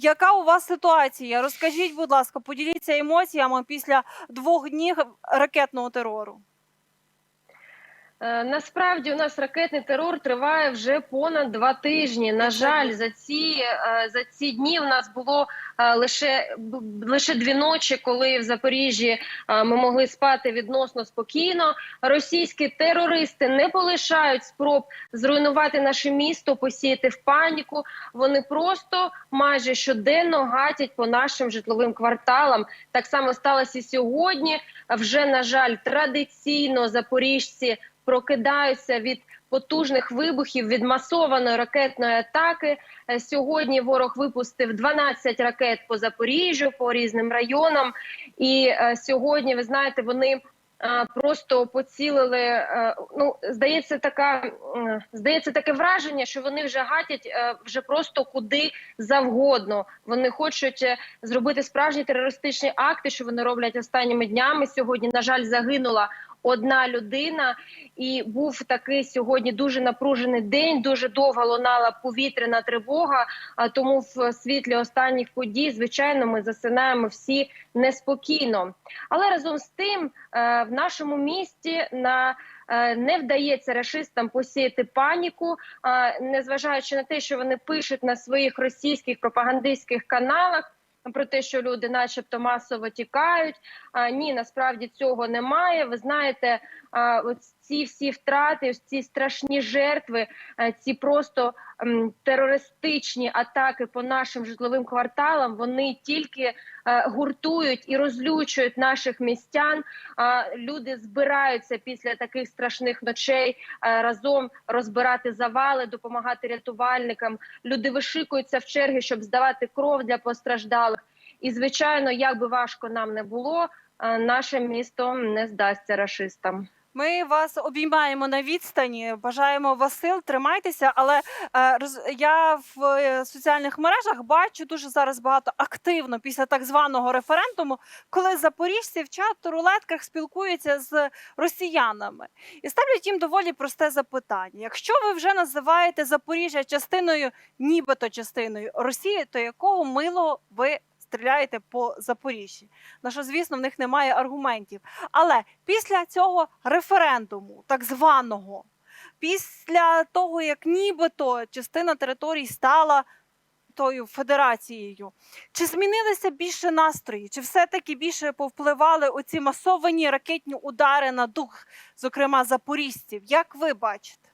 Яка у вас ситуація? Розкажіть, будь ласка, поділіться емоціями після двох днів ракетного терору. Е, Насправді у нас ракетний терор триває вже понад два тижні. На жаль, за ці е, за ці дні в нас було е, лише лише дві ночі, коли в Запоріжжі ми могли спати відносно спокійно. Російські терористи не полишають спроб зруйнувати наше місто, посіяти в паніку. Вони просто майже щоденно гатять по нашим житловим кварталам. Так само сталося сьогодні. Вже на жаль, традиційно запоріжці прокидаються від потужних вибухів від масованої ракетної атаки. Е, Сьогодні ворог випустив 12 ракет по Запоріжжю, по різним районам. І е, сьогодні, ви знаєте, вони е, просто поцілили. ну, здається, така здається, таке враження, що вони вже гатять вже просто куди завгодно. Вони хочуть зробити справжні терористичні акти, що вони роблять останніми днями. Сьогодні, на жаль, загинула одна людина, і був такий сьогодні дуже напружений день. Дуже довго лунала повітряна тривога. А тому в світлі останніх подій, звичайно, ми засинаємо всі неспокійно. Але разом з тим, е, в нашому місті на е, не вдається рашистам посіяти паніку, незважаючи на те, що вони пишуть на своїх російських пропагандистських каналах. Про те, що люди, начебто, масово тікають. А, ні, насправді цього немає. Ви знаєте, от ці всі втрати, ці страшні жертви, ці просто терористичні атаки по нашим житловим кварталам. Вони тільки е, гуртують і розлючують наших містян. Люди збираються після таких страшних ночей е, разом розбирати завали, допомагати рятувальникам. Люди вишикуються в черги, щоб здавати кров для постраждалих. І звичайно, як би важко нам не було, е, наше місто не здасться рашистам. Ми вас обіймаємо на відстані. Бажаємо вас сил, тримайтеся. Але е, роз, я в е, соціальних мережах бачу дуже зараз багато активно після так званого референдуму, коли запоріжці в чат рулетках спілкуються з росіянами і ставлять їм доволі просте запитання: якщо ви вже називаєте Запоріжжя частиною, нібито частиною Росії, то якого мило ви стріляєте по Запоріжжі? На що, звісно, в них немає аргументів. Але після цього референдуму, так званого, після того, як нібито частина територій стала тою федерацією, чи змінилися більше настрої, чи все-таки більше повпливали оці масовані ракетні удари на дух, зокрема запоріжців? Як ви бачите?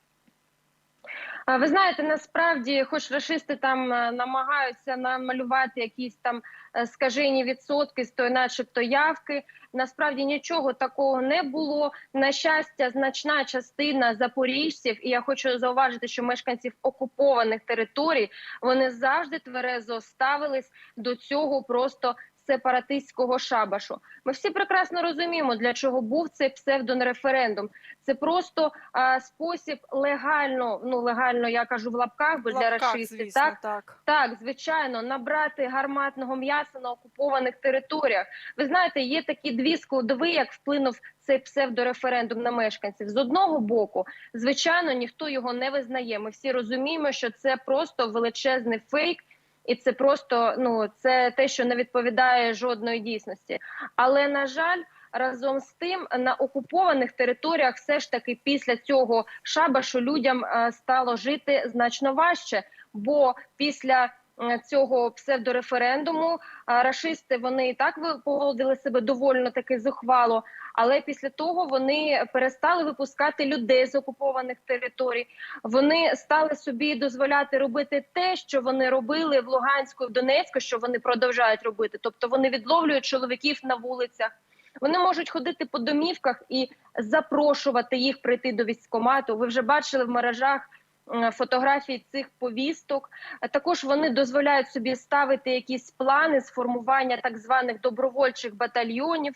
Ви знаєте, насправді, хоч рашисти там е, намагаються намалювати якісь там е, скажені відсотки з тої, начебто, явки. Насправді нічого такого не було. На щастя, значна частина запоріжців, і я хочу зауважити, що мешканців окупованих територій вони завжди тверезо ставились до цього просто сепаратистського шабашу. Ми всі прекрасно розуміємо, для чого був цей псевдореферендум. Це просто а, спосіб легально, ну легально я кажу в лапках, бо для В лапках, рашистів, звісно, так так. так, звичайно, набрати гарматного м'яса на окупованих територіях. Ви знаєте, є такі дві складові, як вплинув цей псевдореферендум на мешканців. З одного боку, звичайно, ніхто його не визнає. Ми всі розуміємо, що це просто величезний фейк. І це просто ну це те, що не відповідає жодної дійсності. Але на жаль, разом з тим на окупованих територіях все ж таки після цього шабашу людям е, стало жити значно важче. Бо після цього псевдореферендуму е, рашисти вони і так поводили себе довольно таки зухвало. Але після того вони перестали випускати людей з окупованих територій. Вони стали собі дозволяти робити те, що вони робили в Луганську, в Донецьку, що вони продовжують робити. Тобто вони відловлюють чоловіків на вулицях. Вони можуть ходити по домівках і запрошувати їх прийти до військкомату. Ви вже бачили в мережах е, фотографії цих повісток. Також вони дозволяють собі ставити якісь плани з формування так званих добровольчих батальйонів.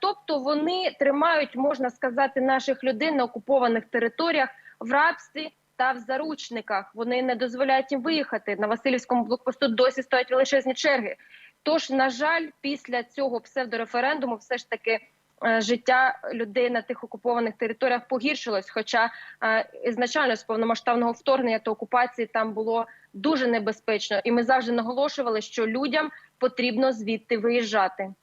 Тобто вони тримають, можна сказати, наших людей на окупованих територіях в рабстві та в заручниках. Вони не дозволяють їм виїхати. На Васильівському блокпосту досі стоять величезні черги. Тож, на жаль, після цього псевдореферендуму, все ж таки життя людей на тих окупованих територіях погіршилось. Хоча е, ізначально з повномасштабного вторгнення та окупації там було дуже небезпечно, і ми завжди наголошували, що людям потрібно звідти виїжджати.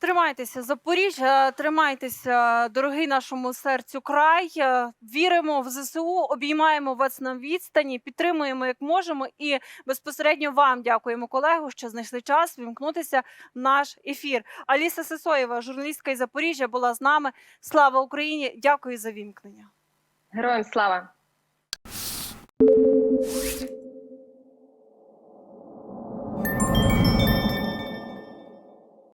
Тримайтеся, Запоріжжя, тримайтеся, дорогий нашому серцю край. Е, Віримо в ЗСУ, обіймаємо вас на відстані, підтримуємо як можемо. І безпосередньо вам дякуємо, колегу, що знайшли час вімкнутися в наш ефір. Аліса Сисоєва, журналістка із Запоріжжя, була з нами. Слава Україні! Дякую за вімкнення. Героям слава!